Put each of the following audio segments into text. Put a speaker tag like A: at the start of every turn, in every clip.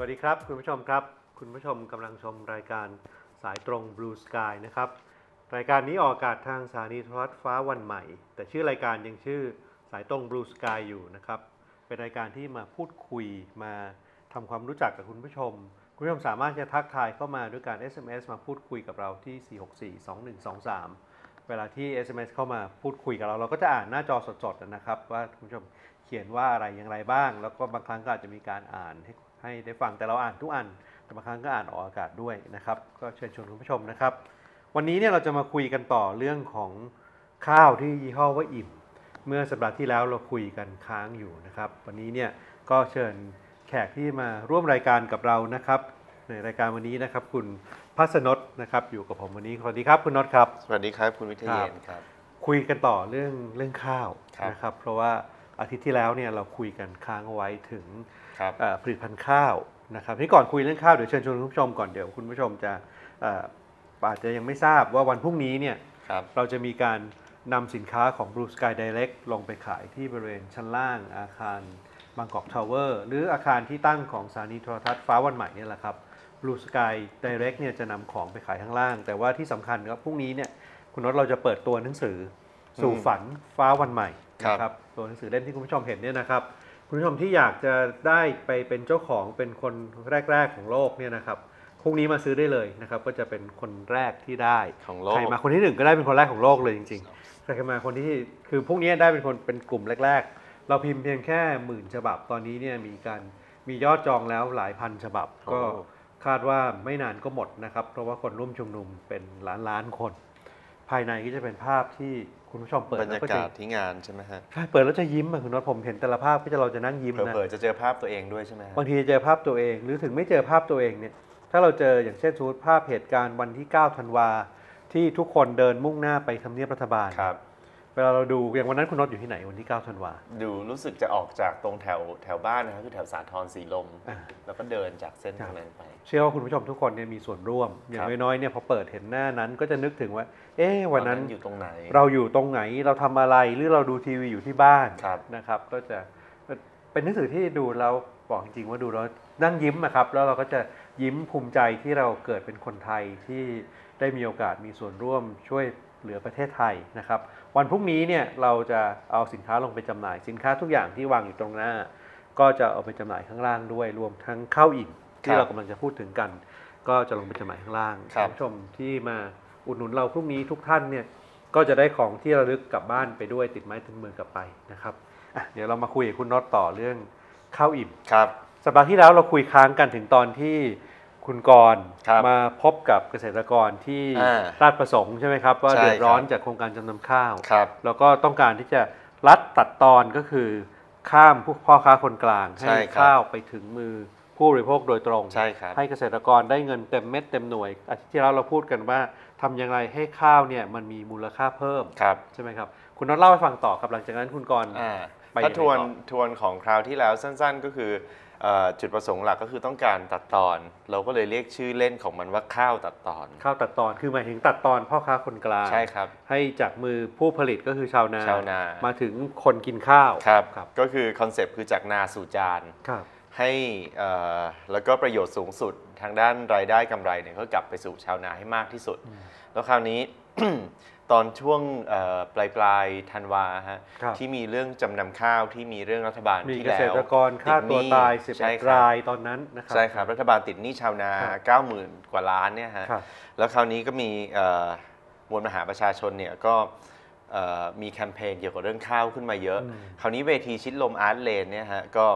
A: สวัสดีครับ คุณผู้ชมครับ คุณผู้ชมกำลังชมรายการสายตรง Blue Sky นะครับ รายการนี้ออกอากาศทางสถานีโทรทัศน์ฟ้าวันใหม่ แต่ชื่อรายการยังชื่อสายตรง Blue Sky อยู่นะครับ เป็นรายการที่มาพูดคุยมาทำความรู้จักกับคุณผู้ชม คุณผู้ชมสามารถจะทักทายเข้ามาด้วยการ SMS มาพูดคุยกับเราที่ 4642123 เวลาที่ SMS เข้ามาพูดคุยกับเรา เราก็จะอ่านหน้าจอสดๆนะครับ ว่าคุณผู้ชม ขียนว่าอะไรอย่างไรบ้าง แล้วก็บางครั้งก็อาจจะมีการอ่านให้ให้ได้ฟังแต่เราอ่านทุกอัน แต่บางครั้งก็อ่านออกอากาศด้วยนะครับ ก็เชิญชวนคุณผู้ชมนะครับ วันนี้เนี่ยเราจะมาคุยกันต่อเรื่องของข้าวที่ยี่ห้อว่าอิ่ม เมื่อสัปดาห์ที่แล้วเราคุยกันค้างอยู่นะครับ วันนี้เนี่ยก็เชิญแขกที่มาร่วมรายการกับเรานะครับ ในรายการวันนี้นะครับ คุณพัสนศนะครับ อยู่กับผมวันนี้สวัสดีครับคุณนศครับ
B: สวัสดีครับคุณวิทยเยนครับ
A: คุยกันต่อเรื่องเรื่องข้าว
B: ครับ
A: นะครับ เพราะว่า อาทิตย์ที่แล้วเนี่ยเราคุยกันค้างเอาไว้ถึง
B: ครับ
A: เอ่อผลิตภัณฑ์ข้าวนะครับที่ก่อนคุยเรื่องข้าวเดี๋ยวเชิญชวนคุณผู้ชมก่อนเดี๋ยวคุณผู้ชมจะเอ่ออาจจะยังไม่ทราบว่าวันพรุ่งนี้เนี่ย
B: ครับ
A: เราจะมีการนำสินค้าของ Blue Sky Direct ลงไปขายที่บริเวณชั้นล่างอาคารบางกอกทาวเวอร์หรืออาคารที่ตั้งของสถานีโทรทัศน์ฟ้าวันใหม่เนี่ยแหละครับ Blue Sky Direct เนี่ยจะนำของไปขายข้างล่าง แต่ว่าที่สำคัญครับพรุ่งนี้เนี่ยคุณนศเราจะเปิดตัวหนังสือสู่
B: อืม
A: ฝันฟ้าวันใหม่
B: ครับ
A: นะครับตัวหนังสือเล่มที่คุณผู้ชมเห็นเนี่ยนะครับ คุณผู้ชมที่อยากจะได้ไปเป็นเจ้าของเป็นคนแรก ๆของโลกเนี่ยนะครับพรุ่งนี้มาซื้อได้เลยนะครับก็จะเป็นคนแรกที่ได้
B: ของโลก
A: ใครมาคนที่หนึ่งก็ได้เป็นคนแรกของโลกเลยจริงๆใครมาคนที่คือพวกนี้ได้เป็นคนเป็นกลุ่มแรก ๆ เราพิมพ์เพียงแค่หมื่นฉบับตอนนี้เนี่ยมีการมียอดจองแล้วหลายพันฉบับ
B: โอ้
A: ก็คาดว่าไม่นานก็หมดนะครับ เพราะว่าคนร่วมชุมนุมเป็นล้านล้านๆคน ภายในก็จะเป็นภาพที่ คุณผู้ชมเปิด
B: บรร
A: แล้ว
B: ยา
A: ก็จะ
B: กาศที่งานใช่ไหมฮะ
A: ใช่เปิดแล้วจะยิ้มอะคุณน็อตผมเห็นแต่ละภาพก็จะเราจะนั่งยิ้มนะ
B: เผลอๆจะเจอภาพตัวเองด้วยใช่ไหมฮะ
A: บางทีเจอภาพตัวเอง หรือถึงไม่เจอภาพตัวเองเนี่ย ถ้าเราเจออย่างเช่นสมมติภาพเหตุการณ์วันที่ 9 ธันวาที่ทุกคนเดินมุ่งหน้าไปทำเนียบรัฐบาล
B: ครับ
A: เวลาเราดูอย่างวันนั้นคุณน็อตอยู่ที่ไหนวันที่9ธันวา
B: ดูรู้สึกจะออกจากตรงแถวแถวบ้านนะครับคือแถวสาทรสีลม
A: อ่า
B: แล้วก็เดินจากเส้น
A: ครับ
B: ตรงนั้นไป
A: เชื่อว่าคุณผู้ชมทุกคนเนี่ยมีส่วนร่วม อย่าง
B: ครับ
A: น้อยๆเนี่ยพอเปิดเห็นหน้านั้นก็จะนึกถึงว่า เอ๊ะวันนั้น
B: อยู่ตรงไหน
A: เราอยู่ตรงไหนเราทำอะไรหรือเราดูทีวีอยู่ที่บ้าน
B: ครับ
A: นะครับ ก็จะเป็นหนังสือที่ดูแล้วบอกจริงๆว่าดูแล้วนั่งยิ้มนะครับ แล้วเราก็จะยิ้มภูมิใจที่เราเกิดเป็นคนไทยที่ได้มีโอกาสมีส่วนร่วมช่วยเหลือประเทศไทยนะครับ วันพรุ่งนี้เนี่ยเราจะเอาสินค้าลงไปจำหน่าย สินค้าทุกอย่างที่วางอยู่ตรงหน้า ก็จะเอาไปจำหน่ายข้างล่างด้วยรวมทั้งข้าวอิ่มที่
B: ครับ
A: เรากำลังจะพูดถึงกัน ก็จะลงไปจำหน่ายข้างล่าง
B: ครับ
A: ณผู้ชมที่มาอุดหนุนเราพรุ่งนี้ทุกท่านเนี่ยก็จะได้ของที่ระลึกกลับบ้านไปด้วยติดไม้ติดมือกลับไปนะครับอะเดี๋ยวเรามาคุยกับคุณน็อตต่อเรื่องข้าวอิ่ม
B: ครับ
A: สัปดาห์ที่แล้วเราคุยค้างกันถึงตอนที่ คุณกรณ์
B: ครับ
A: มาพบกับเกษตรกรที่
B: อ่า
A: ราชประสงค์ใช่ไหมครับว่า
B: ใช่
A: เดือดร้อน
B: ครับ
A: จากโครงการจำนำข้าว
B: ครับ
A: แล้วก็ต้องการที่จะรัดตัดตอนก็คือ ข้ามผู้พ่อค้าคนกลาง
B: ใช่
A: ให้
B: ครับ
A: ข้าวไปถึงมือผู้บริโภคโดยตรง
B: ใช่ครับ
A: ให้เกษตรกรได้เงินเต็มเม็ดเต็มหน่วยอาทิตย์ที่แล้วเราพูดกันว่าทำอย่างไรให้ข้าวเนี่ยมันมีมูลค่าเพิ่ม
B: ครับ
A: ใช่ไหมครับ คุณน็อตเล่าให้ฟังต่อครับหลังจากนั้นคุณกรณ์
B: อ่า
A: ไป
B: ถ้า
A: ยังไง
B: ทวน
A: ต่อ
B: ทวนของคราวที่แล้วสั้น ๆ ก็คือเอ่อ จุดประสงค์หลักก็คือต้องการตัดตอน เราก็เลยเรียกชื่อเล่นของมันว่าข้าวตัดตอน
A: ข้าวตัดตอนคือหมายถึงตัดตอนพ่อค้าคนกลาง
B: ใช่ครับ
A: ให้จากมือผู้ผลิตก็คือชาวนา
B: ชาวนา
A: มาถึงคนกินข้าว
B: ครับ
A: ครับ
B: ก็คือคอนเซปต์คือจากนาสู่จาน
A: ครับ
B: ให้เอ่อแล้วก็ประโยชน์สูงสุดทางด้านรายได้กำไรเนี่ยก็กลับไปสู่ชาวนาให้มากที่สุด แล้วคราวนี้ ตอนช่วงปลายปลายๆธันวาฮะ
A: ครับ
B: ที่มีเรื่องจำนำข้าวที่มีเรื่องรัฐบาล
A: มี
B: ที่
A: เก
B: แล้
A: ษ
B: ว
A: ตรกรฆ่าตัวตาย
B: ติดหนี้ใช่ค
A: 11
B: รับ
A: รายตอนนั้นนะครับ
B: ใช่ครับรัฐบาลติดหนี้ชาวนา
A: ครับ
B: 90,000 กว่าล้านเนี่ยฮะ
A: ครับ
B: แล้วคราวนี้ก็มีเอ่อมวลมหาประชาชนเนี่ยก็เอ่อมีแคมเปญเกี่ยวกับเรื่องข้าวขึ้นมาเยอะ
A: อืม
B: คราวนี้เวทีชิดลมอาร์ตเลนเนี่ยฮะก็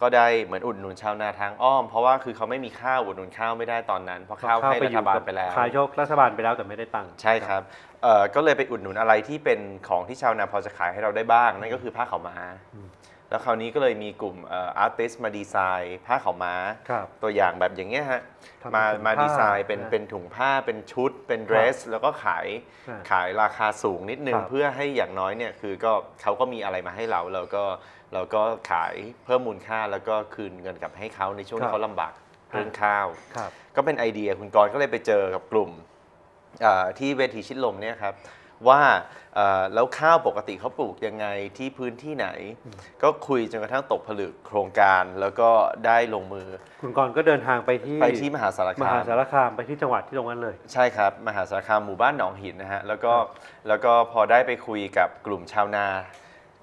B: ก็ได้เหมือนอุดหนุนชาวนาทางอ้อม เพราะว่าคือเขาไม่มีข้าวอุดหนุนข้าวไม่ได้ตอนนั้น เพราะข้าวให้รัฐบาลไปแล้ว
A: ขายโชครัฐบาลไปแล้วแต่ไม่ได้ตังค์
B: ใช่ครับเอ่อก็เลยไปอุดหนุนอะไรที่เป็นของที่ชาวนาพอจะขายให้เราได้บ้าง นั่นก็คือผ้าขาวม้า
A: อืม
B: แล้วคราวนี้ก็เลยมีกลุ่มอาร์ติสมาดีไซน์ผ้าขาวม้า
A: ครับ
B: ตัวอย่างแบบอย่างเงี้ยฮะ
A: ทำเป็น
B: มา
A: ถุง
B: มา
A: ผ้า
B: ดีไซน์เป็น
A: นะ
B: เป็นถุงผ้าเป็นชุด เป็นเดรส แล้วก็ขาย
A: อ่า
B: ขายราคาสูงนิดนึง
A: ครับ
B: เพื่อให้อย่างน้อยเนี่ยคือก็เขาก็มีอะไรมาให้เราแล้วก็เราก็ขายเพิ่มมูลค่าแล้วก็คืนเงินกลับให้เขาในช่วง
A: ครั
B: ที่
A: บ
B: เขาลำบากเรื่องข้าว
A: ครับ
B: ก็เป็นไอเดียคุณกรณ์ก็เลยไปเจอกับกลุ่มเอ่อที่เวทีชิดลมเนี่ยครับ ว่าเอ่อแล้วข้าวปกติเขาปลูกยังไงที่พื้นที่ไหน ก็คุยจนกระทั่งตกผลึกโครงการแล้วก็ได้ลงมือ
A: คุณกรณ์ก็เดินทางไปที่
B: ไปที่มหาสาร
A: ม
B: คา
A: หามสารคามไปที่จังหวัดที่ตรงนั้นเลย
B: ใช่ครับ มหาสารคามหมู่บ้านหนองหินนะฮะแล้วก็
A: ครับ
B: แล้วก็พอได้ไปคุยกับกลุ่มชาวนา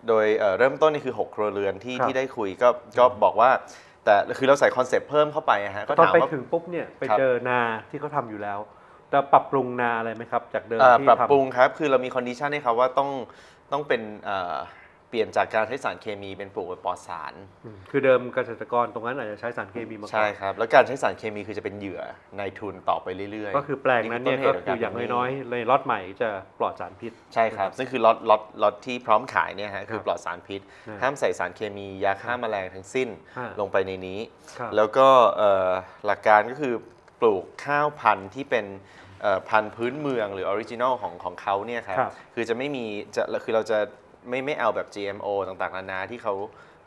B: โดยเอ่อเริ่มต้นนี่คือ 6 ครัวเรือนที่
A: ครับ
B: ที่ได้คุยก็ก็บอกว่าแต่คือเราใส่คอนเซปต์เพิ่มเข้าไปอะฮะก็
A: ตอน
B: ถาม
A: ไป
B: ว่า
A: ถึงปุ๊บเนี่ยไป
B: ครับ
A: เจอนาที่เขาทำอยู่แล้ว จะปรับปรุงนาอะไรไหมครับ จากเดิม
B: เอ่อ
A: ที่
B: ปรับ
A: ทำ
B: ปรุงครับ คือเรามีคอนดิชันให้เขาว่าต้องต้องเป็นเอ่อเปลี่ยนจากการใช้สารเคมีเป็นปลูกแบบปลอดสาร
A: อืมคือเดิมเกษตรกรตรงนั้นอาจจะใช้สารเคมีมาก่อน
B: ใช่ครับ แล้วการใช้สารเคมีคือจะเป็นเหยื่อในทุนต่อไปเรื่อยๆ
A: ก็คือแปลงนั้นเนี่ย
B: ต้
A: ก็
B: หตุ
A: คืออย่างน้อยๆในล็อตใหม่จะปลอดสารพิษ
B: ใช่ครับ ซึ่งคือล็อตล็อตล็อตที่พร้อมขายเนี่ยฮะคือ
A: ครับ
B: ปลอดสารพิษ
A: อ่า
B: ห้ามใส่สารเคมียาฆ่าแมลงทั้งสิ้น
A: อ่า
B: ลงไปในนี้
A: ครับ
B: แล้วก็เอ่อหลักการก็คือปลูกข้าวพันธุ์ที่เป็นเอ่อ พันธุ์พื้นเมืองหรือออริจินอลของของเขาเนี่ยครับ
A: ครับ
B: คือจะไม่มีจะคือเราจะไม่ไม่เอาแบบ GMO ต่างๆนานาที่เขา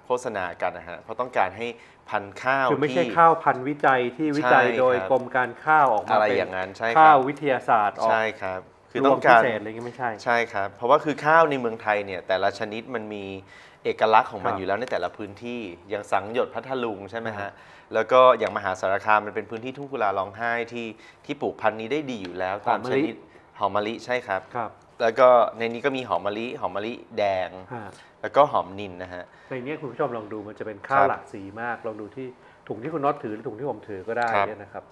B: โฆษณากันนะฮะเพราะต้องการให้พันธุ์ข้าว
A: คือไม่ใช่
B: ที่
A: ข้าวพันธุ์วิจัยที่วิจัย
B: ใช่
A: โดย
B: ครับ
A: กรมการข้าวออกมา
B: อะไร
A: เป็น
B: อย่างนั้นใช่ค
A: ข้า
B: รั
A: ว
B: บ
A: วิทยาศาสตร์ออก
B: ใช่ครับ คือ
A: ร
B: ต้
A: ว
B: อ
A: ม
B: ง
A: พิ
B: การ
A: เศษอะไรเงี้ยไม่ใช่
B: ใช่ครับ เพราะว่าคือข้าวในเมืองไทยเนี่ยแต่ละชนิดมันมีเอกลักษณ์ของมัน
A: ครับ
B: อยู่แล้วในแต่ละพื้นที่ อย่างสังหยดพัทลุงใช่ไหม
A: ครั
B: ฮะ
A: บ
B: แล้วก็อย่างมหาสารคามมันเป็นพื้นที่ทุ่งกุลาร้องไห้ที่ที่ปลูกพันธุ์นี้ได้ดีอยู่แล้ว ตามชนิดหอมมะลิใช่ครับ
A: ครับ
B: แล้วก็ในนี้ก็มีหอมมะลิหอมมะลิแดง
A: ฮะ
B: แล้วก็หอมนินนะฮะ
A: ในเนี้ยคุณผู้ชมลองดูมันจะเป็นข้าว
B: ครับ
A: หลากสีมากลองดูที่ถุงที่คุณน็อตถือหรือถุงที่ผมถือก็ได้
B: ครับ
A: เนี่ยนะครับ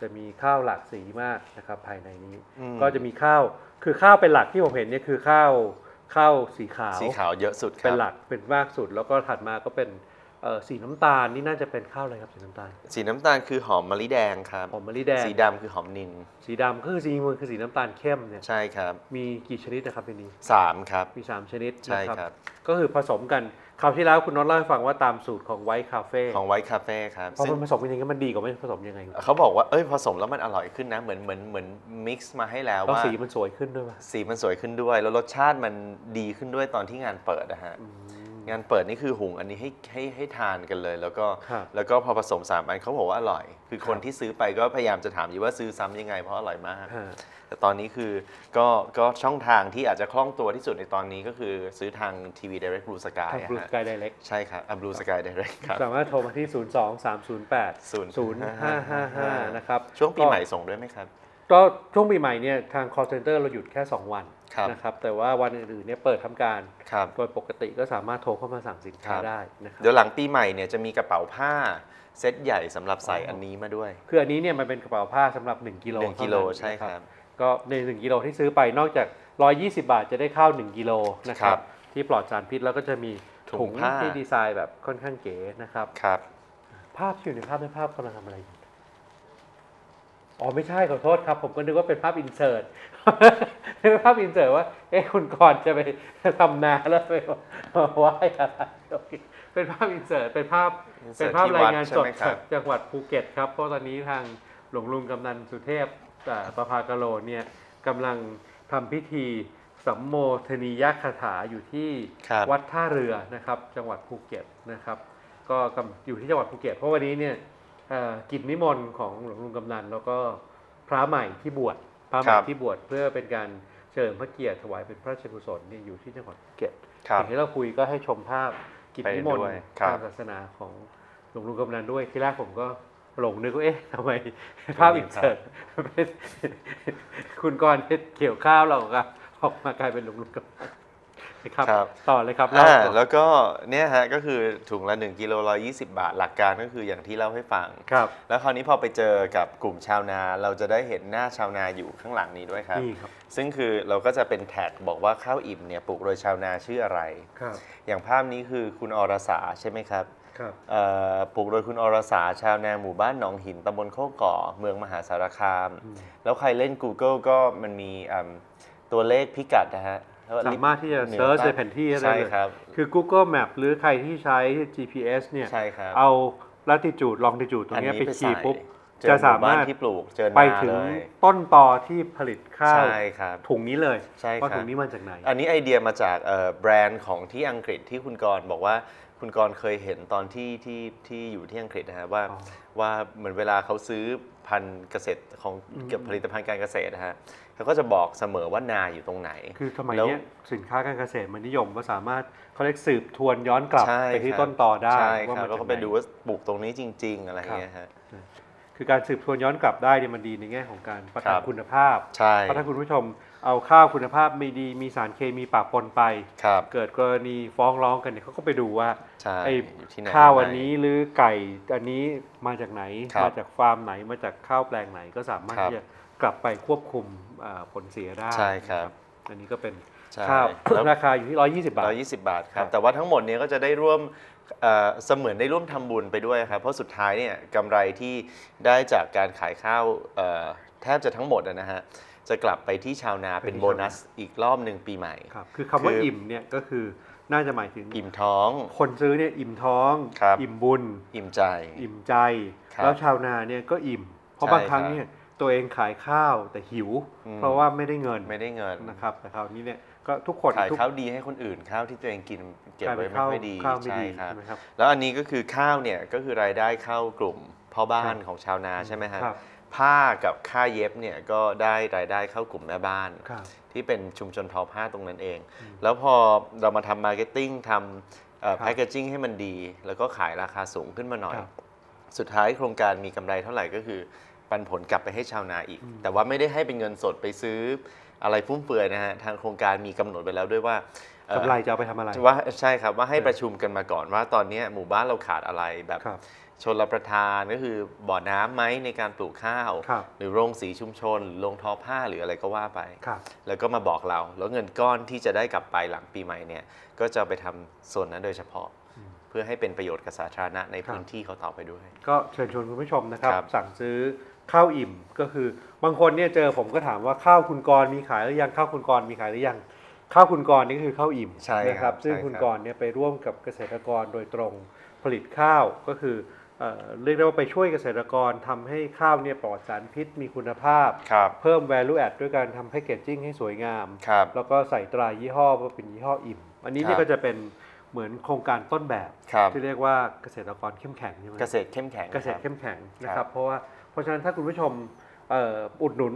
A: จะมีข้าวหลากสีมากนะครับภายในนี้
B: อืม
A: ก็จะมีข้าวคือข้าวเป็นหลักที่ผมเห็นเนี่ยคือข้าวข้าวสีขาว
B: สีขาวเยอะสุดค
A: เป็
B: รั
A: น
B: บ
A: หลักเป็นมากสุดแล้วก็ถัดมาก็เป็น เอ่อสีน้ำตาลนี่น่าจะเป็นข้าวอะไรครับสีน้ำตาล
B: สีน้ำตาลคือหอมมะลิแดงครับ
A: หอมมะลิแดง
B: สีดำคือหอมนิน
A: สีดำก็คือสีมือคือสีน้ำตาลเข้มเนี่ย
B: ใช่ครับ
A: มีกี่ชนิดนะครับในนี้
B: สามครับ
A: มี 3 ชนิด
B: ใช่
A: นะครับ ก็คือผสมกันคราวที่แล้วคุณน็อตเล่าให้ฟังว่าตามสูตรของไวท์คาเฟ่
B: ของไวท์คาเฟ่ครับ
A: พอ
B: ซึ่ง
A: มันผสมกันอย่างนี้มันดีกว่าไม่ผสมยังไง
B: เขาบอกว่าเอ้ยผสมแล้วมันอร่อยขึ้นนะเหมือนเหมือนเหมือนมิกซ์มาให้แล้ว
A: แล้ว
B: ว่า
A: สีมันสวยขึ้นด้วยป่ะ
B: สีมันสวยขึ้นด้วย แล้วรสชาติมันดีขึ้นด้วยตอนที่งานเปิดนะฮะ
A: อืม
B: งานเปิดนี่คือหุงอันนี้ให้ให้ให้ทานกันเลย แล้วก็
A: ครับ
B: แล้วก็พอผสมสามอันเขาบอกว่าอร่อย คือคน
A: ครับ
B: ที่ซื้อไปก็พยายามจะถามอยู่ว่าซื้อซ้ำยังไงเพราะอร่อยมาก
A: ฮะ
B: แต่ตอนนี้คือก็ก็ช่องทางที่อาจจะคล่องตัวที่สุดในตอนนี้ก็คือซื้อทางทีวี Direct Blue Sky
A: ทาง
B: อะ
A: บลูส
B: ฮะ
A: กายไดเรก
B: ใช่ครับอะ Blue Sky Direct ครับ
A: สามารถโทรมาที่ 0 2 3 0 8 0 5 5 5 นะครับ
B: ช่วงปีใหม่ส่งด้วยไหมครับ
A: ก็ช่วงปีใหม่เนี่ยทาง call center เราหยุดแค่ 2 วัน
B: ครับ
A: นะครับแต่ว่าวันอื่นๆเนี่ยเปิดทำการ
B: ครับ
A: โดยปกติก็สามารถโทรเข้ามาสั่งสินค้า
B: ครับ
A: ได้นะครับ
B: เดี๋ยวหลังปีใหม่เนี่ยจะมีกระเป๋าผ้าเซตใหญ่สำหรับใส่
A: อ๋ออั
B: อันนี้มาด้วย
A: คืออันนี้เนี่ยมันเป็นกระเป๋าผ้าสำหรับ 1กิโล
B: หนึ่งกิโล
A: เท่านั้น
B: ใช่
A: นะครับ
B: ครับ
A: ก็ใน1กิโลที่ซื้อไปนอกจาก 120 บาทจะได้ข้าว 1กิโลนะค
B: ครั
A: รับ
B: บ
A: ที่ปลอดสารพิษแล้วก็จะมี
B: ถุ
A: ถุง
B: งผ้า
A: ที่ดีไซน์แบบค่อนข้างเก๋นะครับ
B: ครับ
A: ภาพที่อยู่ในภาพในภาพกำลังทำอะไรอยู่ อ๋อไม่ใช่ขอโทษครับ ผมก็นึกว่าเป็นภาพอินเสิร์ตเป็นภาพอินเสิร์ตว่า เอ๊ะคุณกรณ์จะไปทำนาแล้วไปไหว้อะไรโอเคเป็นภาพอินเสิร์ตเป็นภาพ
B: insert
A: เป็นภาพรายงาน
B: ที่
A: ส
B: วั
A: ด
B: ใช่ไหมครั
A: จาก
B: บ
A: จังหวัดภูเก็ตครับ เพราะตอนนี้ทางหลวงลุงกำนันสุเทพอ่าประภากะโลเนี่ยกำลังทำพิธีสัมโมทนียคาถาอยู่ที่
B: ครับ
A: วัดท่าเรือนะครับ จังหวัดภูเก็ตนะครับ ก็กำอยู่ที่จังหวัดภูเก็ตเพราะวันนี้เนี่ยเอ่อ กิจนิมนต์ของหลวงลุงกำนันแล้วก็พระใหม่ที่บวชพระใหม่
B: ครับ
A: ที่บวชเพื่อเป็นการเฉลิมพระเกียรติถวายเป็นพระราชกุศลเนี่ยอยู่ที่จังหวัดภูเก็ต
B: ครับ
A: อย่างที่เราคุยก็ให้ชมภาพกิจนิมนต์
B: ไปด้วยครับ
A: ทางศาสนาของหลวงลุงกำนันด้วยที่แรกผมก็หลงนึกว่าเอ๊ะทำไมภาพอินเสิร์ตเป็นคุณกรณ์เพชรเกี่ยวข้าวเราครับออกมากลายเป็นหลวงลุงกำนันนะ ครับ
B: ครับ
A: ต่อเลยครับ
B: อ่า
A: เล่าต่อ
B: แล้วก็เนี่ยฮะก็คือถุงละ1กิโล120 บาท หลักการก็คืออย่างที่เล่าให้ฟัง
A: ครับ
B: แล้วคราวนี้พอไปเจอกับกลุ่มชาวนา เราจะได้เห็นหน้าชาวนาอยู่ข้างหลังนี้ด้วยครับ
A: นี่ครับ
B: ซึ่งคือเราก็จะเป็นแท็กบอกว่าข้าวอิ่มเนี่ยปลูกโดยชาวนาชื่ออะไร
A: ครับ
B: อย่างภาพนี้คือคุณอรสาใช่ไหมครับ
A: ครับ
B: เอ่อปลูกโดยคุณอรสาชาวนาหมู่บ้านหนองหินตำบลโคกก่อ เมืองมหาสารคาม
A: อืม
B: แล้วใครเล่น Google ก็มันมีอืมตัวเลขพิกัดนะฮะแล้ว
A: สามารถที่จะ
B: หนือ
A: เซิร์ช
B: ใต้
A: ในแผนที่ได้
B: ใช่
A: เลย
B: ครับ
A: คือ Google Map หรือใครที่ใช้ GPS เนี่ย
B: ใช่ครับ
A: เอา latitude longitude ตรงเนี้ยไปขีด
B: ใส่
A: ปุ๊บ
B: เจอ
A: จะ
B: ห
A: สา
B: มู่บ้าน
A: มารถ
B: ที่ปลูกเจอนา
A: ไปถึง
B: เลย
A: ต้นตอที่ผลิตข้าว
B: ใช่ครับ
A: ถุงนี้เลย
B: ใช่ครับ
A: ว่าถุงนี้มาจากไหน
B: อันนี้ไอเดียมาจากเอ่อแบรนด์ของที่อังกฤษที่คุณกรณ์บอกว่าคุณกรณ์เคยเห็นตอนที่ที่ที่อยู่ที่อังกฤษนะฮะว่า
A: อ๋อ
B: ว่าเหมือนเวลาเขาซื้อภัณฑ์เกษตรของเกี่ยวกับผลิตภัณฑ์การเกษตรนะฮะ เขาก็จะบอกเสมอว่านาอยู่ตรงไหน
A: คือสมัย
B: แล้ว
A: เนี้ยสินค้าการเกษตรมันนิยมว่าสามารถเขาเรียกสืบทวนย้อนกลับ
B: ใช่
A: ไปที่
B: ครับ
A: ต้นตอได้
B: ใช่
A: ว่า
B: ครับ
A: มัน
B: แล้วก็ไปดูว่าปลูกตรงนี้จริง ๆ อะไรอย่างเงี้ยฮะ
A: คือการสืบทวนย้อนกลับได้เนี่ยมันดีในแง่ของการประกัน
B: ครับ
A: คุณภาพ
B: ใช่
A: เพราะถ้าคุณผู้ชมเอาข้าวคุณภาพไม่ดีมีสารเคมีปะปนไป
B: ครับ
A: เกิดกรณีฟ้องร้องกันเนี่ยเขาก็ไปดูว่า
B: ใช่
A: ไอ้
B: อยู่ที่ไหน
A: ข้าวอัน
B: ไห
A: นี้หรือไก่อันนี้มาจากไหน
B: ครับ
A: มาจากฟาร์มไหนมาจากข้าวแปลงไหนก็สามารถ
B: ครับ
A: ที่จะ กลับไปควบคุมอ่าผลเสียได้
B: ใช่ครับ
A: นะอันนี้ก็เป็น
B: ใช่
A: ข้าว
B: แล้ว
A: ราคาอยู่ที่ 120 บาท
B: ร้อยยี่สิบบาทค
A: ครั
B: รับบแต่ว่าทั้งหมดเนี้ก็จะได้ร่วมเอ่อเสมือนได้ร่วมทำบุญไปด้วยครับ เพราะสุดท้ายเนี่ยกำไรที่ได้จากการขายข้าวเอ่อแทบจะทั้งหมดอะนะฮะจะกลับไปที่ชาวนา
A: ไปที่
B: เป็นโบนัสอีกรอบหนึ่งปีใหม่
A: ครับคือคำว่า
B: คืออิ่
A: อิ่มเนี่ยก็คือน่าจะหมายถึง
B: อิ่มท้อง
A: คนซื้อเนี่ยอิ่มท้อง
B: ครับ
A: อิ่มบุญ
B: อิ่มใจ
A: อิ่มใจ
B: ครับ
A: แล้วชาวนาเนี่ยก็อิ่ม เพราะ
B: ใช่
A: บางครั้ง
B: ครับ
A: เนี่ย ตัวเองขายข้าวแต่หิว
B: อืม
A: เพราะว่าไม่ได้เงิน
B: ไม่ได้เงิน
A: นะครับแต่คราวนี้เนี่ยก็ทุกคน
B: ขาย
A: ทุก
B: ข้าวดีให้คนอื่นข้าวที่ตัวเองกินเก็บ
A: กลาย
B: ไว้
A: เป็น
B: ไม่
A: ข้าว
B: ค่อยดี
A: ข้าวไม่
B: ใช่
A: ดี
B: ครับ
A: ใช่ไหมครับ
B: แล้วอันนี้ก็คือข้าวเนี่ยก็คือรายได้เข้ากลุ่มพ่อบ้าน
A: ครับ
B: ของชาวนาใช่ไหมฮะ
A: ครับ
B: ผ้ากับค่าเย็บเนี่ยก็ได้รายได้เข้ากลุ่มแม่บ้าน
A: ครับ
B: ที่เป็นชุมชนทอผ้าตรงนั้นเอง
A: อืม
B: แล้วพอเรามาทำมาร์เก็ตติ้งทำ
A: ครับ
B: แพคเกจิ้งให้มันดี แล้วก็ขายราคาสูงขึ้นมาหน่อย
A: ครับ
B: สุดท้ายโครงการมีกำไรเท่าไหร่ก็คือ ปันผลกลับไปให้ชาวนาอีก
A: อืม
B: แต่ว่าไม่ได้ให้เป็นเงินสดไปซื้ออะไรฟุ่มเฟือยนะฮะทางโครงการมีกำหนดไปแล้วด้วยว่าเอ่อกำ
A: ไรจะเอาไปทำอะไร
B: ว่าใช่ครับว่าให้
A: ใช่
B: ประชุมกันมาก่อนว่าตอนเนี้ยหมู่บ้านเราขาดอะไรแบบ
A: ครับ
B: ชนรประทานก็คือบ่อน้ำไหมในการปลูกข้าว
A: ครับ
B: หรือโรงสีชุมชนหรือโรงทอผ้าหรืออะไรก็ว่าไป
A: ครับ
B: แล้วก็มาบอกเรา แล้วเงินก้อนที่จะได้กลับไปหลังปีใหม่เนี่ย ก็จะเอาไปทำส่วนนั้นโดยเฉพาะ
A: อืม
B: เพื่อให้เป็นประโยชน์กับสาธารณะใน
A: ครับ
B: พื้นที่เขาต่อไปด้วย
A: ก็เชิญชวนคุณผู้ชมนะครับ
B: ครับ
A: สั่งซื้อ ข้าวอิ่มก็คือบางคนเนี่ยเจอผมก็ถามว่าข้าวคุณกรณ์มีขายหรือยังข้าวคุณกรณ์มีขายหรือยังข้าวคุณกรณ์นี่ก็คือข้าวอิ่ม
B: ใช่
A: นะค
B: ครั
A: รับบซึ่ง
B: ใช่
A: คุณ
B: ครับ
A: กรณ์เนี่ยไปร่วมกับเกษตรกรโดยตรงผลิตข้าวก็คือเอ่อเรียกได้ว่าไปช่วยเกษตรกรทำให้ข้าวเนี่ยปลอดสารพิษมีคุณภาพ
B: ครับ
A: เพิ่ม value add ด้วยการทำแพคเกจจิ้งให้สวยงาม
B: ครับ
A: แล้วก็ใส่ตรายี่ห้อว่าเป็นยี่ห้ออิ่ม อันนี้เนี่ย
B: ครับ
A: ก็จะเป็นเหมือนโครงการต้นแบบ
B: ครับ
A: ที่เรียกว่าเกษตรกรเข้มแข็งใช่ไหม
B: เกษตรเข้มแข็ง
A: เกษตร
B: ครับ
A: เข้มแข็งนะค
B: ครั
A: รับบเพราะว่า เพราะฉะนั้นถ้าคุณผู้ชมเอ่ออุดหนุน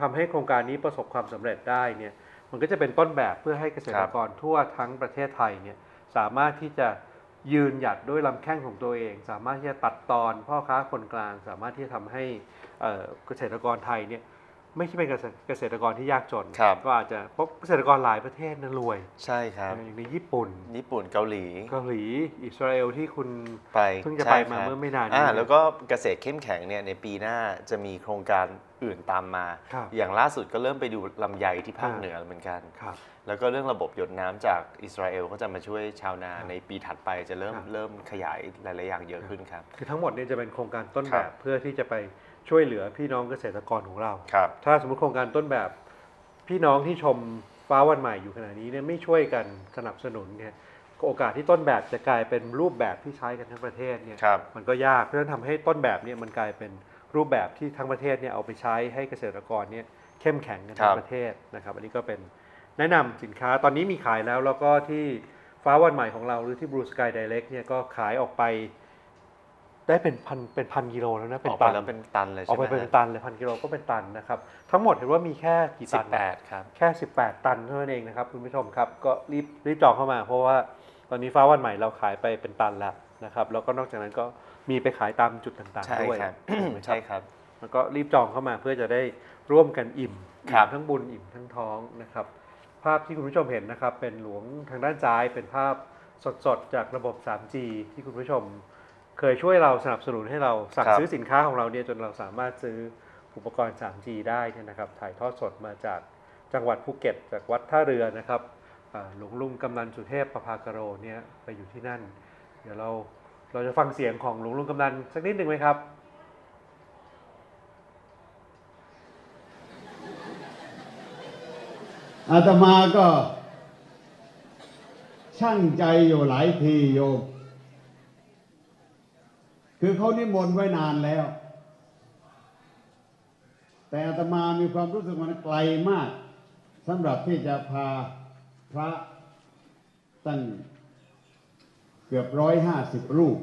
A: ทำให้โครงการนี้ประสบความสำเร็จได้เนี่ยมันก็จะเป็นต้นแบบเพื่อให้เกษตรกรทั่วทั้งประเทศไทยเนี่ยสามารถที่จะยืนหยัดด้วยลำแข้งของตัวเอง สามารถที่จะตัดตอนพ่อค้าคนกลาง สามารถที่จะทำให้เอ่อเกษตรกรไทยเนี่ย ไม่ใช่เป็นเกษตรเกษตรกรที่ยากจน
B: ครับ
A: ก็อาจจะเพราะเกษตรกรหลายประเทศนั้นรวย
B: ใช่ครับ
A: อย่างในญี่ปุ่น
B: ญี่ปุ่นเกาหลี
A: เกาหลีอิสราเอลที่คุณ
B: ไป
A: เพิ่งจะ
B: ใช่
A: ไปมา
B: ครับ
A: เมื่อไม่นานนี้
B: อ่าแล้วก็เกษตรเข้มแข็งเนี่ยในปีหน้าจะมีโครงการอื่นตามมา
A: ครับ
B: อย่างล่าสุดก็เริ่มไปดูลำไยที่ภาค
A: อ่า
B: เหนือเหมือนกัน
A: ครับ
B: แล้วก็เรื่องระบบหยดน้ำจากอิสราเอลก็จะมาช่วยชาวนา
A: ครับ
B: ในปีถัดไปจะเริ่ม
A: ครับ
B: เริ่มขยายหลายๆอย่างเยอะขึ้นครับ
A: คือทั้งหมดเนี่ยจะเป็นโครงการต้น
B: ค
A: แบ
B: รั
A: บบ เพื่อที่จะไป ช่วยเหลือพี่น้องเกษตรกรของเรา
B: ครับ
A: ถ้าสมมติโครงการต้นแบบ พี่น้องที่ชมฟ้าวันใหม่อยู่ขณะนี้เนี่ยไม่ช่วยกันสนับสนุนเนี่ยโอกาสที่ต้นแบบจะกลายเป็นรูปแบบที่ใช้กันทั้งประเทศเนี่ย
B: ครับ
A: มันก็ยากเพราะฉะนั้นทำให้ต้นแบบเนี่ยมันกลายเป็นรูปแบบที่ทั้งประเทศเนี่ยเอาไปใช้ให้เกษตรกรเนี่ยเข้มแข็งกันทั้
B: ครั
A: ง
B: บ
A: ประเทศนะครับอันนี้ก็เป็นแนะนำสินค้าตอนนี้มีขายแล้วแล้วก็ที่ฟ้าวันใหม่ของเราหรือที่ Blue Sky Direct เนี่ยก็ขายออกไป ได้เป็นพันเป็นพันกิโลแล้วนะ
B: อ
A: เป็น
B: อกไป
A: ตัน
B: แล้วเป็นตันเลย
A: ออก
B: ใช่ไห
A: ไป
B: ม
A: เป็นตันเลยพันกิโลก็เป็นตันนะครับ ทั้งหมดเห็นว่ามีแค่กี่
B: สิ
A: ตั
B: บ
A: น
B: แปดครับ
A: แค่ 18 ตันเท่านั้นเองนะครับคุณผู้ชมครับก็รีบรีบจองเข้ามา เพราะว่าตอนนี้ฟ้าวันใหม่เราขายไปเป็นตันแล้วนะครับ แล้วก็นอกจากนั้นก็มีไปขายตามจุดต่าง
B: ใช่
A: ๆด้วย
B: ครับ
A: ถูกไหม
B: ใช่ครับ
A: แล้วก็รีบจองเข้ามาเพื่อจะได้ร่วมกันอิ่ม
B: ครั
A: อิ่
B: บ
A: มทั้งบุญอิ่มทั้งท้องนะครับ ภาพที่คุณผู้ชมเห็นนะครับ เป็นหลวงทางด้านซ้ายเป็นภาพสดๆจากระบบ 3G ที่คุณผู้ชม เคยช่วยเราสนับสนุนให้เราสั่ง
B: ครับ
A: ซื้อสินค้าของเราเนี่ยจนเราสามารถซื้ออุปกรณ์ 3G ได้เนี่ยนะครับ ถ่ายทอดสดมาจากจังหวัดภูเก็ต จากวัดท่าเรือนะครับอ่าหลวงลุงกำนันสุเทพประภากโรเนี่ยไปอยู่ที่นั่น เดี๋ยวเราเราจะฟังเสียงของหลวงลุงกำนันสักนิดหนึ่งไหมครับ
C: อาตมาก็ช่างใจอยู่หลายทีโยม คือเขานิมนต์ไว้นานแล้ว แต่อาตมามีความรู้สึกมันไกลมากสำหรับที่จะพาพระตั้งเกือบร้อยห้าสิบรูป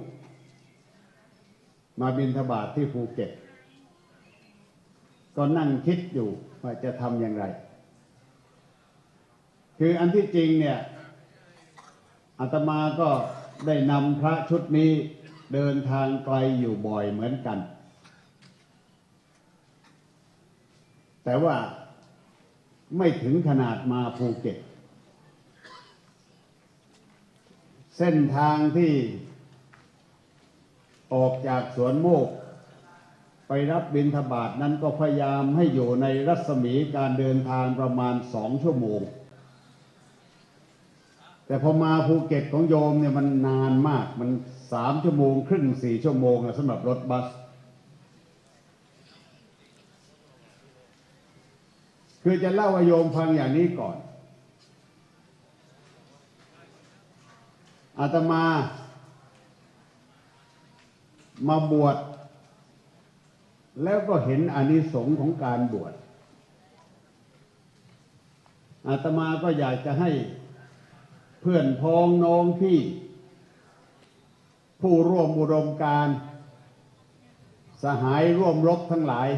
C: มาบิณฑบาตทที่ภูเก็ต ก็นั่งคิดอยู่ว่าจะทำอย่างไร คืออันที่จริงเนี่ยอาตมาก็ได้นำพระชุดนี้ เดินทางไกลอยู่บ่อยเหมือนกัน แต่ว่าไม่ถึงขนาดมาภูเก็ต เส้นทางที่ออกจากสวนโมก ไปรับบิณฑบาตนั้นก็พยายามให้อยู่ในรัศมีการเดินทางประมาณสองชั่วโมง แต่พอมาภูเก็ตของโยมเนี่ยมันนานมากมันสามชั่วโมงครึ่งสี่ชั่วโมงอะสำหรับรถบัส คือจะเล่าให้โยมฟังอย่างนี้ก่อน อาตมา มาบวชแล้วก็เห็นอานิสงส์ของการบวชอาตมาก็อยากจะให้ เพื่อนพ้องน้องพี่ ผู้ร่วมอุดมการ สหายร่วมรบทั้งหลาย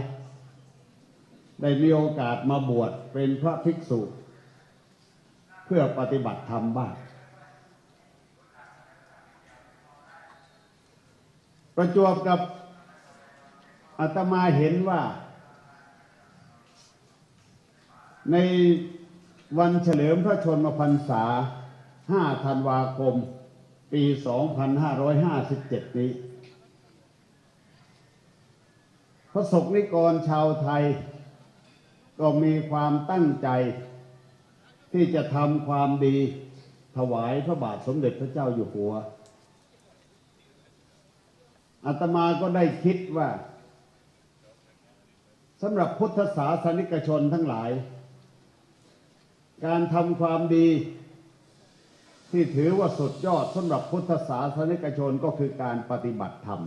C: ได้มีโอกาสมาบวชเป็นพระภิกษุ เพื่อปฏิบัติธรรมบ้างประจวบกับอาตมาเห็นว่า ในวันเฉลิมพระชนมพรรษา 5 ธันวาคม ปี 2557 นี้ พระสกนิกรชาวไทย ก็มีความตั้งใจ ที่จะทำความดีถวายพระบาทสมเด็จพระเจ้าอยู่หัวอาตมาก็ได้คิดว่าสำหรับพุทธศาสนิกชนทั้งหลาย การทำความดี ที่ถือว่าสุดยอดสำหรับพุทธศาสนิกชนก็คือการปฏิบัติธรรม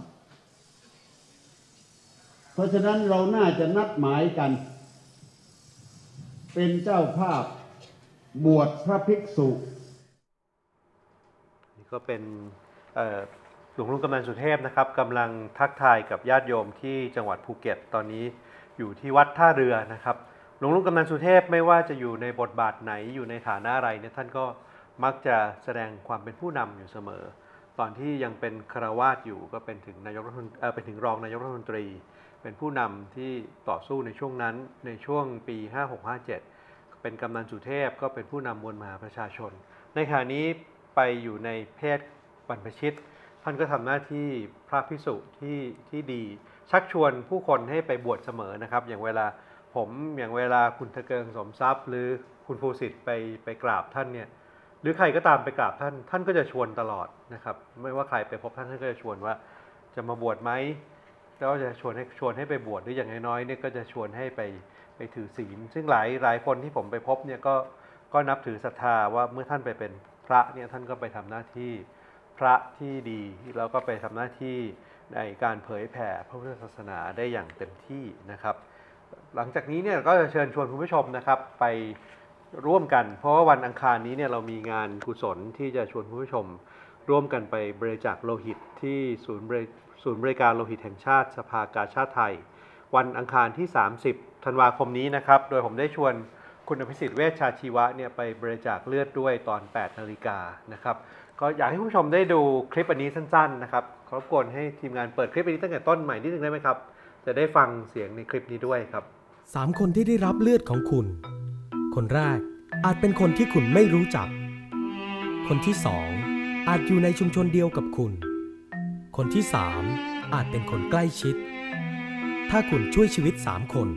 C: เพราะฉะนั้นเราน่าจะนัดหมายกัน เป็นเจ้าภาพบวชพระภิกษุ
A: นี่ก็เป็นหลวงลุงกำนันสุเทพนะครับกำลังทักทายกับญาติโยมที่จังหวัดภูเก็ตตอนนี้อยู่ที่วัดท่าเรือนะครับหลวงลุงกำนันสุเทพไม่ว่าจะอยู่ในบทบาทไหนอยู่ในฐานะอะไรเนี่ยท่านก็ มักจะแสดงความเป็นผู้นำอยู่เสมอ ตอนที่ยังเป็นคารวาสอยู่ก็เป็นถึงนายกรัฐมนตรีเป็นถึงรองนายกรัฐมนตรี เป็นผู้นำที่ต่อสู้ในช่วงนั้นในช่วงปี 5657 เป็นกำนันสุเทพก็เป็นผู้นำมวลมหาประชาชน ในขณะนี้ไปอยู่ในเพศบรรพชิต ท่านก็ทำหน้าที่พระพิสุที่ที่ดี ชักชวนผู้คนให้ไปบวชเสมอนะครับ อย่างเวลาผมอย่างเวลาคุณทะเกิงสมทรัพย์ หรือคุณภูสิทธิ์ไปไปกราบท่านเนี่ย หรือใครก็ตามไปกราบท่าน ท่านก็จะชวนตลอดนะครับ ไม่ว่าใครไปพบท่านท่านก็จะชวนว่าจะมาบวชไหมแล้วก็จะชวนให้ชวนให้ไปบวชหรืออย่างน้อยๆเนี่ยก็จะชวนให้ไปไปถือศีล ซึ่งหลายหลายคนที่ผมไปพบเนี่ยก็ก็นับถือศรัทธาว่าเมื่อท่านไปเป็นพระเนี่ยท่านก็ไปทำหน้าที่พระที่ดีแล้วก็ไปทำหน้าที่ในการเผยแผ่พระพุทธศาสนาได้อย่างเต็มที่นะครับ หลังจากนี้เนี่ยก็จะเชิญชวนคุณผู้ชมนะครับไป ร่วมกัน เพราะว่าวันอังคารนี้เนี่ยเรามีงานกุศลที่จะชวนผู้ชม ร่วมกันไปบริจาคโลหิตที่ศูนย์บริศูนย์บริการโลหิตแห่งชาติสภากาชาติไทย วันอังคารที่ 30ธันวาคมนี้นะครับ โดยผมได้ชวนคุณอภิสิทธิ์เวชชาชีวะเนี่ยไปบริจาคเลือดด้วยตอน 8 นาฬิกานะครับ ก็อยากให้ผู้ชมได้ดูคลิปอันนี้สั้นๆนะครับขอรบกวนให้ทีมงานเปิดคลิปอันนี้ตั้งแต่ต้นใหม่นิดนึงได้ไหมครับ จะได้ฟังเสียงในคลิปนี้ด้วยครับ
D: สามคนที่ได้รับเลือดของคุณ คนแรกอาจเป็นคนที่คุณไม่รู้จัก คนที่สองอาจอยู่ในชุมชนเดียวกับคุณ คนที่สามอาจเป็นคนใกล้ชิด ถ้าคุณช่วยชีวิตสามคน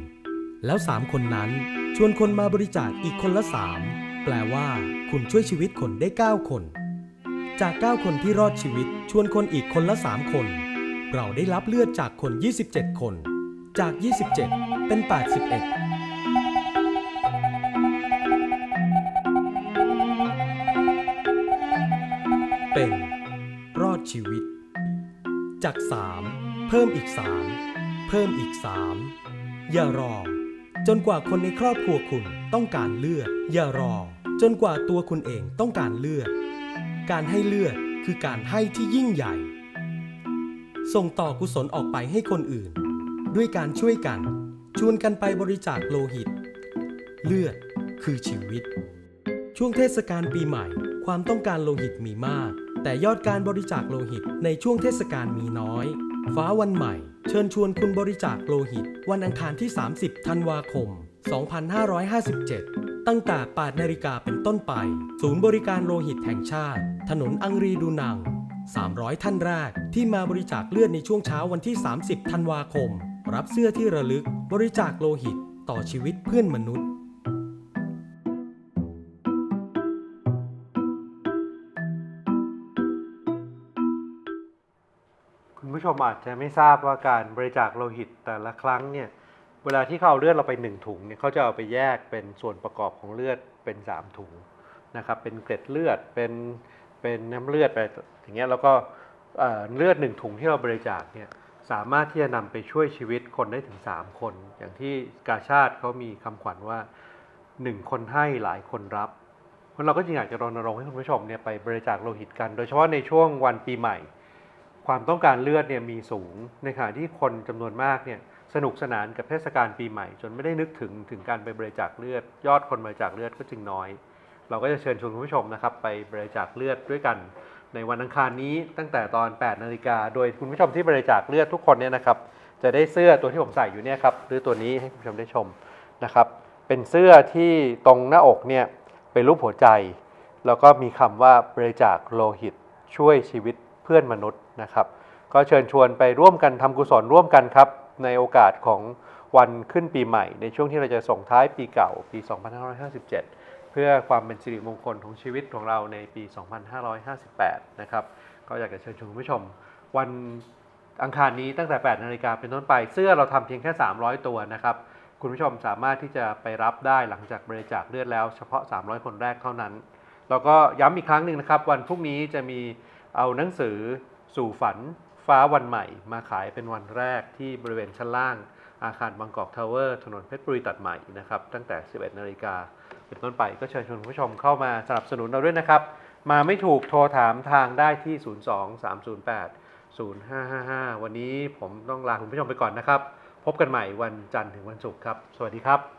D: แล้วสามคนนั้นชวนคนมาบริจาคอีกคนละสามแปลว่าคุณช่วยชีวิตคนได้เก้าคน จาก 9 คนที่รอดชีวิตชวนคนอีกคนละ 3 คน เราได้รับเลือดจากคน 27 คน จาก 27 เป็น 81 ชีวิต จาก 3 เพิ่มอีก 3 เพิ่มอีก 3 อย่ารอ จนกว่าคนในครอบครัวคุณต้องการเลือด อย่ารอ จนกว่าตัวคุณเองต้องการเลือด การให้เลือดคือการให้ที่ยิ่งใหญ่ ส่งต่อกุศลออกไปให้คนอื่น ด้วยการช่วยกัน ชวนกันไปบริจาคโลหิต เลือดคือชีวิต ช่วงเทศกาลปีใหม่ ความต้องการโลหิตมีมาก แต่ยอดการบริจาคโลหิตในช่วงเทศกาลมีน้อย ฟ้าวันใหม่ เชิญชวนคุณบริจาคโลหิต วันอังคารที่ 30 ธันวาคม 2557 ตั้งแต่8นาฬิกาเป็นต้นไป ศูนย์บริการโลหิตแห่งชาติ ถนนอังรีดูนัง 300 ท่านแรกที่มาบริจาคเลือดในช่วงเช้าวันที่ 30 ธันวาคม รับเสื้อที่ระลึก บริจาคโลหิต ต่อชีวิตเพื่อนมนุษย์
A: ชมอาจจะไม่ทราบว่าการบริจาคโลหิตแต่ละครั้งเนี่ยเวลาที่เขาเอาเลือดเราไปหนึ่งถุงเนี่ยเขาจะเอาไปแยกเป็นส่วนประกอบของเลือดเป็นสามถุงนะครับเป็นเกล็ดเลือดเป็นเป็นน้ำเลือดไปอย่างเงี้ยแล้วก็เอ่อเลือดหนึ่งถุงที่เราบริจาคเนี่ยสามารถที่จะนำไปช่วยชีวิตคนได้ถึง 3 คน อย่างที่กาชาติเขามีคำขวัญว่า 1 คนให้หลายคนรับเพราะเราก็จึงอยากจะรณรงค์ให้คุณผู้ชมเนี่ยไปบริจาคโลหิตกัน โดยเฉพาะในช่วงวันปีใหม่ ความต้องการเลือดเนี่ยมีสูงในขณะที่คนจำนวนมากเนี่ยสนุกสนานกับเทศกาลปีใหม่ จนไม่ได้นึกถึงถึงการไปบริจาคเลือด ยอดคนบริจาคเลือดก็จึงน้อย เราก็จะเชิญชวนคุณผู้ชมนะครับ ไปบริจาคเลือดด้วยกัน ในวันอังคารนี้ตั้งแต่ตอน 8 นาฬิกาโดยคุณผู้ชมที่บริจาคเลือดทุกคนเนี่ยนะครับ จะได้เสื้อตัวที่ผมใส่อยู่เนี่ยครับหรือตัวนี้ให้คุณผู้ชมได้ชมนะครับ เป็นเสื้อที่ตรงหน้าอกเนี่ยเป็นรูปหัวใจ แล้วก็มีคำว่าบริจาคโลหิตช่วยชีวิตเพื่อนมนุษย์ นะครับ ก็เชิญชวนไปร่วมกันทำกุศลร่วมกันครับ ในโอกาสของวันขึ้นปีใหม่ ในช่วงที่เราจะส่งท้ายปีเก่าปี 2557 เพื่อความเป็นสิริมงคลของชีวิตของเราในปี 2558 นะครับ ก็อยากจะเชิญชวนคุณผู้ชม วันอังคารนี้ตั้งแต่ 8 นาฬิกาเป็นต้นไป เสื้อเราทำเพียงแค่ 300 ตัวนะครับ คุณผู้ชมสามารถที่จะไปรับได้หลังจากบริจาคเลือดแล้วเฉพาะ 300 คนแรกเท่านั้น แล้วก็ย้ำอีกครั้งหนึ่งนะครับ วันพรุ่งนี้จะมีเอาหนังสือ สู่ฝันฟ้าวันใหม่ มาขายเป็นวันแรกที่บริเวณชั้นล่าง อาคารบางกอกทาวเวอร์ถนนเพชรบุรีตัดใหม่นะครับ ตั้งแต่ 11 นาฬิกาเป็นต้นไปก็เชิญชวนผู้ชมเข้ามาสนับสนุนเราด้วยนะครับ มาไม่ถูกโทรถามทางได้ที่ 02 308 0555 วันนี้ผมต้องลาคุณผู้ชมไปก่อนนะครับ พบกันใหม่วันจันทร์ถึงวันศุกร์ครับ สวัสดีครับ